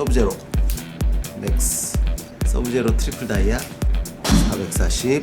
서브제로 맥스 서브제로 트리플 다이아 440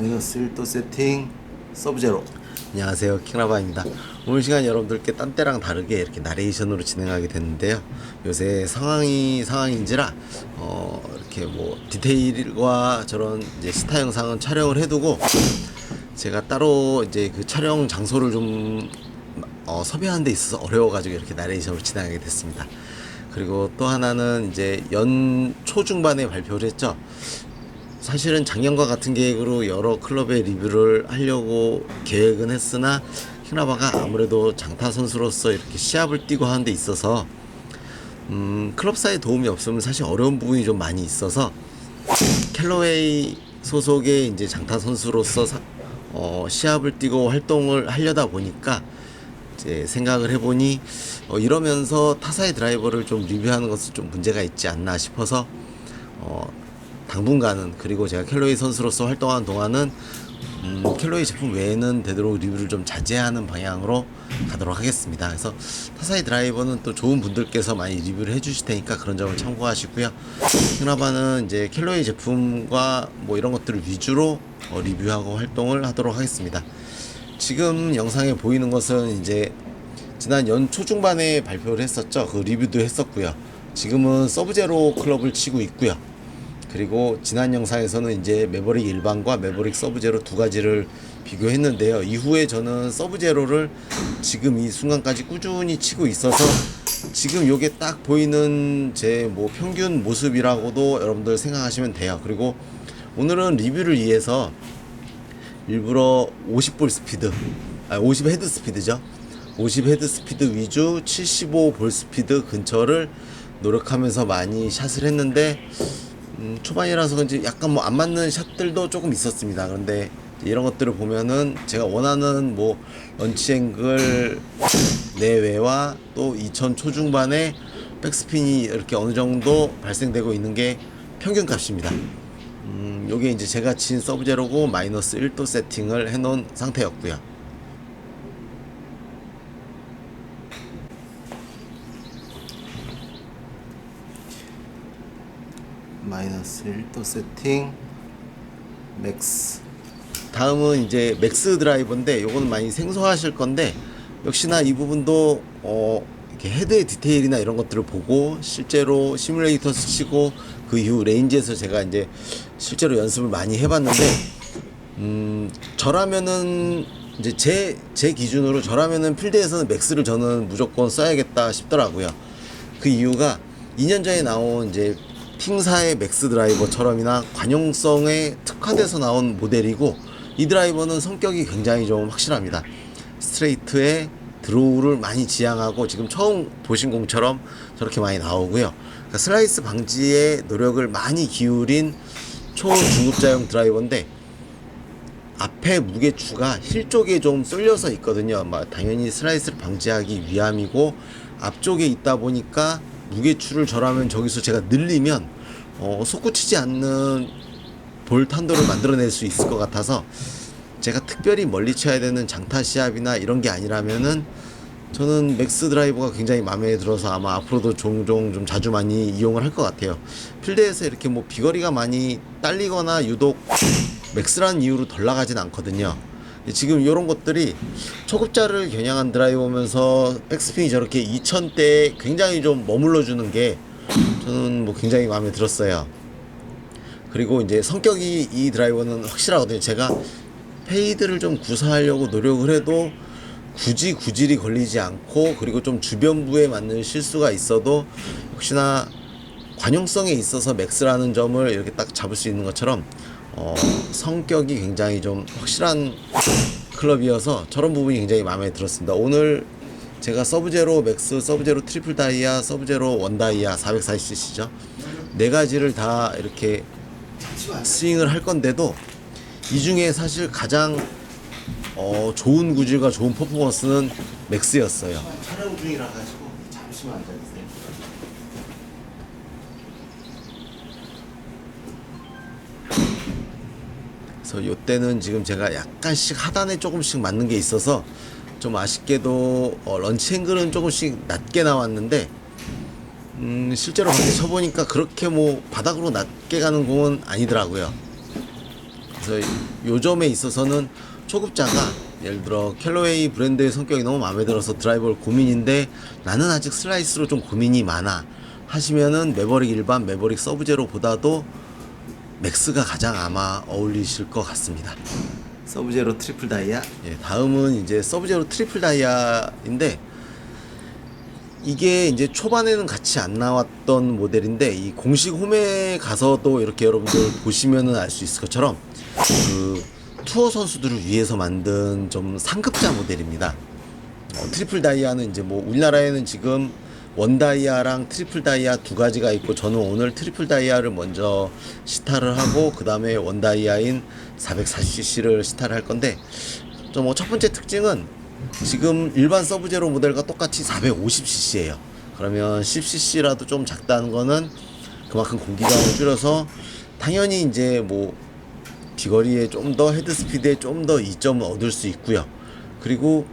마이너스 1도 세팅 서브제로. 안녕하세요. 킹라바입니다. 오늘 시간 여러분들께 딴 때랑 다르게 이렇게 나레이션으로 진행하게 됐는데요. 요새 상황이 상황인지라 어 이렇게 뭐 디테일과 저런 이제 스타 영상은 촬영을 해두고 제가 따로 이제 그 촬영 장소를 좀 어, 섭외하는 데 있어서 어려워가지고 이렇게 나레이션으로 진행하게 됐습니다. 그리고 또 하나는 이제 연 초 중반에 발표를 했죠 사실은 작년과 같은 계획으로 여러 클럽의 리뷰를 하려고 계획은 했으나 킹라바가 아무래도 장타 선수로서 이렇게 시합을 뛰고 하는 데 있어서 음, 클럽사의 도움이 없으면 사실 어려운 부분이 좀 많이 있어서 캘러웨이 소속의 이제 장타 선수로서 사- 어, 시합을 뛰고 활동을 하려다 보니까 이제 생각을 해보니 어, 이러면서 타사의 드라이버를 좀 리뷰하는 것은 좀 문제가 있지 않나 싶어서 어, 당분간은 그리고 제가 켈로이 선수로서 활동하는 동안은 음, 켈로이 제품 외에는 되도록 리뷰를 좀 자제하는 방향으로 가도록 하겠습니다. 그래서 타사이 드라이버는 또 좋은 분들께서 많이 리뷰를 해주실 테니까 그런 점을 참고하시고요. 킹라바는 이제 켈로이 제품과 뭐 이런 것들을 위주로 어, 리뷰하고 활동을 하도록 하겠습니다. 지금 영상에 보이는 것은 이제 지난 연 초중반에 발표를 했었죠. 그 리뷰도 했었고요. 지금은 서브제로 클럽을 치고 있고요. 그리고 지난 영상에서는 이제 매버릭 일반과 매버릭 서브제로 두 가지를 비교했는데요. 이후에 저는 서브제로를 지금 이 순간까지 꾸준히 치고 있어서 지금 요게 딱 보이는 제 뭐 평균 모습이라고도 여러분들 생각하시면 돼요. 그리고 오늘은 리뷰를 위해서 일부러 50볼 스피드, 아, 50 헤드 스피드죠. 50 헤드 스피드 위주 75 볼 스피드 근처를 노력하면서 많이 샷을 했는데 음, 초반이라서 그런지 약간 뭐 안 맞는 샷들도 조금 있었습니다. 그런데 이런 것들을 보면은 제가 원하는 뭐 런치 앵글 내외와 또 2000 초중반에 백스핀이 이렇게 어느 정도 발생되고 있는 게 평균 값입니다. 음, 요게 이제 제가 친 서브제로고 마이너스 1도 세팅을 해놓은 상태였고요. 마이너스 1도 세팅 맥스 다음은 이제 맥스 드라이버인데 요거는 많이 생소하실 건데 역시나 이 부분도 어 이렇게 헤드의 디테일이나 이런 것들을 보고 실제로 시뮬레이터 스 치고 그 이후 레인지에서 제가 이제 실제로 연습을 많이 해봤는데 음 저라면은 이제 제 제 기준으로 저라면은 필드에서는 맥스를 저는 무조건 써야겠다 싶더라고요. 그 이유가 2년 전에 나온 이제 팅사의 맥스 드라이버처럼이나 관용성에 특화돼서 나온 모델이고 이 드라이버는 성격이 굉장히 좀 확실합니다. 스트레이트에 드로우를 많이 지향하고 지금 처음 보신 공처럼 저렇게 많이 나오고요. 그러니까 슬라이스 방지에 노력을 많이 기울인 초중급자용 드라이버인데 앞에 무게추가 힐 쪽에 좀 쏠려서 있거든요. 막 당연히 슬라이스를 방지하기 위함이고 앞쪽에 있다 보니까 무게추를 절하면 저기서 제가 늘리면 어, 솟구치지 않는 볼 탄도를 만들어낼 수 있을 것 같아서 제가 특별히 멀리 쳐야 되는 장타 시합이나 이런 게 아니라면은 저는 맥스 드라이버가 굉장히 마음에 들어서 아마 앞으로도 종종 좀 자주 많이 이용을 할 것 같아요. 필드에서 이렇게 뭐 비거리가 많이 딸리거나 유독 맥스라는 이유로 덜 나가진 않거든요. 지금 이런 것들이 초급자를 겨냥한 드라이버면서 백스핀이 저렇게 2000대에 굉장히 좀 머물러 주는 게 저는 뭐 굉장히 마음에 들었어요. 그리고 이제 성격이 이 드라이버는 확실하거든요. 제가 페이드를 좀 구사하려고 노력을 해도 굳이 구질이 걸리지 않고 그리고 좀 주변부에 맞는 실수가 있어도 혹시나 관용성에 있어서 맥스라는 점을 이렇게 딱 잡을 수 있는 것처럼 어, 성격이 굉장히 좀 확실한 클럽이어서 저런 부분이 굉장히 마음에 들었습니다. 오늘 제가 서브제로 맥스, 서브제로 트리플 다이아, 서브제로 원 다이아 440cc죠. 네 가지를 다 이렇게 스윙을 할 건데도 이 중에 사실 가장 어, 좋은 구질과 좋은 퍼포먼스는 맥스였어요. 촬영 중이라 가지고 잠시만 앉아주세요. 그래서 요때는 지금 제가 약간씩 하단에 조금씩 맞는 게 있어서 좀 아쉽게도 어, 런치 앵글은 조금씩 낮게 나왔는데 음, 실제로 그렇게 쳐보니까 그렇게 뭐 바닥으로 낮게 가는 공은 아니더라고요. 그래서 요 점에 있어서는 초급자가 예를 들어 캘로웨이 브랜드의 성격이 너무 마음에 들어서 드라이버를 고민인데 나는 아직 슬라이스로 좀 고민이 많아 하시면은 매버릭 일반 매버릭 서브제로보다도 맥스가 가장 아마 어울리실 것 같습니다. 서브제로 트리플 다이아. 예, 다음은 이제 서브제로 트리플 다이아인데 이게 이제 초반에는 같이 안 나왔던 모델인데 이 공식 홈에 가서도 이렇게 여러분들 보시면은 알 수 있을 것처럼 그 투어 선수들을 위해서 만든 좀 상급자 모델입니다. 어, 트리플 다이아는 이제 뭐 우리나라에는 지금 원 다이아랑 트리플 다이아 두 가지가 있고 저는 오늘 트리플 다이아를 먼저 시타를 하고 그 다음에 원 다이아인 440cc를 시타를 할 건데 좀뭐첫 번째 특징은 지금 일반 서브제로 모델과 똑같이 450cc예요. 그러면 10cc라도 좀 작다는 거는 그만큼 공기감을 줄여서 당연히 이제 뭐 비거리에 좀 더 헤드 스피드에 좀 더 이점을 얻을 수 있고요. 그리고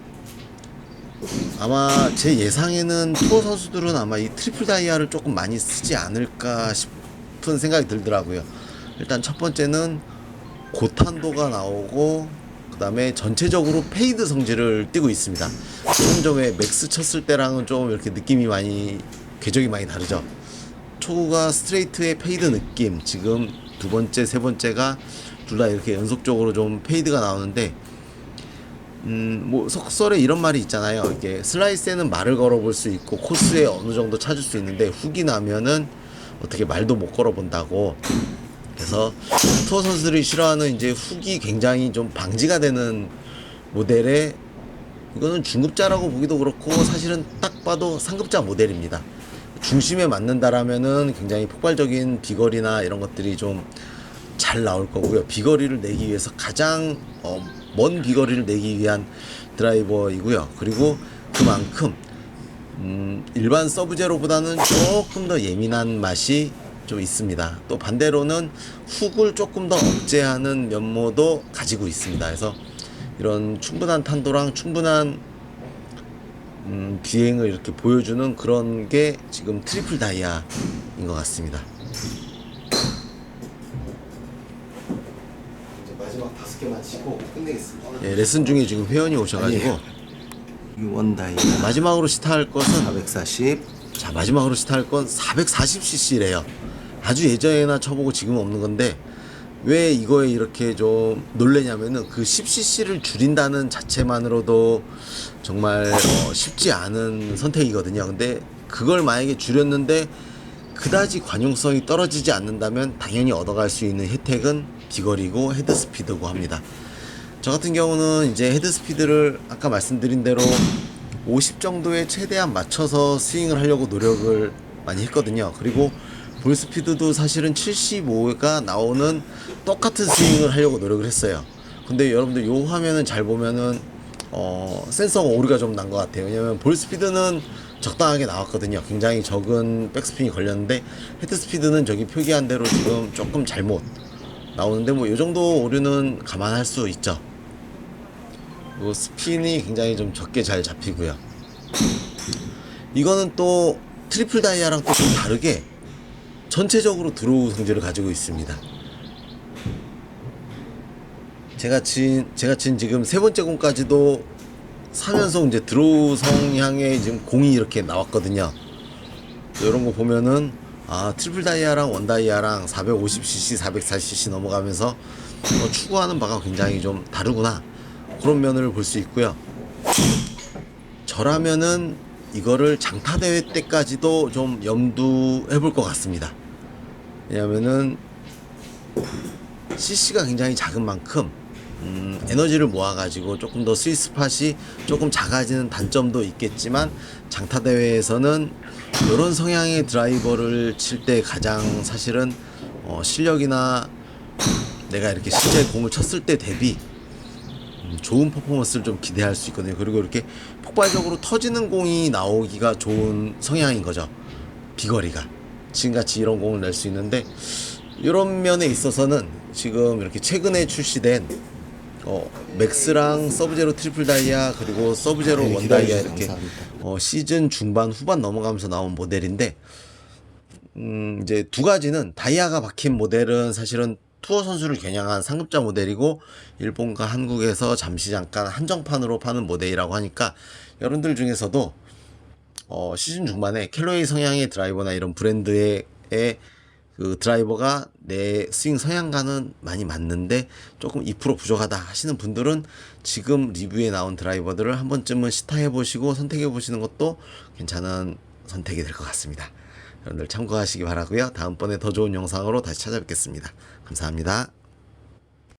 아마 제 예상에는 투어 선수들은 아마 이 트리플 다이아를 조금 많이 쓰지 않을까 싶은 생각이 들더라고요. 일단 첫 번째는 고탄도가 나오고 그 다음에 전체적으로 페이드 성질을 띠고 있습니다. 좀 전에 맥스 쳤을 때랑은 좀 이렇게 느낌이 많이 궤적이 많이 다르죠. 초구가 스트레이트의 페이드 느낌 지금 두 번째 세 번째가 둘 다 이렇게 연속적으로 좀 페이드가 나오는데 음, 뭐 속설에 이런 말이 있잖아요. 이게 슬라이스에는 말을 걸어볼 수 있고 코스에 어느 정도 찾을 수 있는데 훅이 나면은 어떻게 말도 못 걸어본다고. 그래서 투어 선수들이 싫어하는 이제 훅이 굉장히 좀 방지가 되는 모델의 이거는 중급자라고 보기도 그렇고 사실은 딱 봐도 상급자 모델입니다. 중심에 맞는다라면은 굉장히 폭발적인 비거리나 이런 것들이 좀 잘 나올 거고요. 비거리를 내기 위해서 가장 어, 먼 비거리를 내기 위한 드라이버이고요. 그리고 그만큼 음, 일반 서브제로보다는 조금 더 예민한 맛이 좀 있습니다. 또 반대로는 훅을 조금 더 억제하는 면모도 가지고 있습니다. 그래서 이런 충분한 탄도랑 충분한 음, 비행을 이렇게 보여주는 그런 게 지금 트리플 다이아인 것 같습니다. 개 마치고 끝내겠습니다. 예, 레슨 중에 지금 회원이 오셔가지고 원 다이아 마지막으로 시타할 것은 440 자 마지막으로 시타할 건 440cc래요. 아주 예전에나 쳐보고 지금 없는 건데 왜 이거에 이렇게 좀 놀래냐면은 그 10cc를 줄인다는 자체만으로도 정말 어, 쉽지 않은 선택이거든요. 근데 그걸 만약에 줄였는데 그다지 관용성이 떨어지지 않는다면 당연히 얻어갈 수 있는 혜택은 비거리고 헤드 스피드고 합니다. 저 같은 경우는 이제 헤드 스피드를 아까 말씀드린 대로 50 정도에 최대한 맞춰서 스윙을 하려고 노력을 많이 했거든요. 그리고 볼 스피드도 사실은 75가 나오는 똑같은 스윙을 하려고 노력을 했어요. 근데 여러분들 요 화면은 잘 보면은 어, 센서가 오류가 좀 난 것 같아요. 왜냐면 볼 스피드는 적당하게 나왔거든요. 굉장히 적은 백스핀이 걸렸는데 헤드 스피드는 저기 표기한 대로 지금 조금 잘못 나오는데 뭐요 정도 오류는 감안할 수 있죠. 요 스핀이 굉장히 좀 적게 잘 잡히고요. 이거는 또 트리플 다이아랑 또 좀 다르게 전체적으로 드로우 성질을 가지고 있습니다. 제가 친 제가 친 지금 세 번째 공까지도 3연속 이제 드로우 성향의 지금 공이 이렇게 나왔거든요. 이런 거 보면은 아 트리플 다이아랑 원 다이아랑 450cc, 440cc 넘어가면서 어, 추구하는 바가 굉장히 좀 다르구나 그런 면을 볼 수 있고요. 저라면은 이거를 장타 대회 때까지도 좀 염두해 볼 것 같습니다. 왜냐면은 CC가 굉장히 작은 만큼 음, 에너지를 모아가지고 조금 더 스윗 스팟이 조금 작아지는 단점도 있겠지만 장타 대회에서는 이런 성향의 드라이버를 칠 때 가장 사실은 어, 실력이나 내가 이렇게 실제 공을 쳤을 때 대비 음, 좋은 퍼포먼스를 좀 기대할 수 있거든요. 그리고 이렇게 폭발적으로 터지는 공이 나오기가 좋은 성향인 거죠. 비거리가 지금같이 이런 공을 낼 수 있는데 이런 면에 있어서는 지금 이렇게 최근에 출시된 어, 맥스랑 서브제로 트리플 다이아 그리고 서브제로 네, 원 다이아 이렇게. 어, 시즌 중반 후반 넘어가면서 나온 모델인데 음, 이제 두 가지는 다이아가 박힌 모델은 사실은 투어 선수를 겨냥한 상급자 모델이고 일본과 한국에서 잠시 잠깐 한정판으로 파는 모델이라고 하니까 여러분들 중에서도 어, 시즌 중반에 켈로이 성향의 드라이버나 이런 브랜드의 의 그 드라이버가 내 스윙 성향과는 많이 맞는데 조금 2% 부족하다 하시는 분들은 지금 리뷰에 나온 드라이버들을 한 번쯤은 시타해 보시고 선택해 보시는 것도 괜찮은 선택이 될 것 같습니다. 여러분들 참고하시기 바라고요. 다음번에 더 좋은 영상으로 다시 찾아뵙겠습니다. 감사합니다.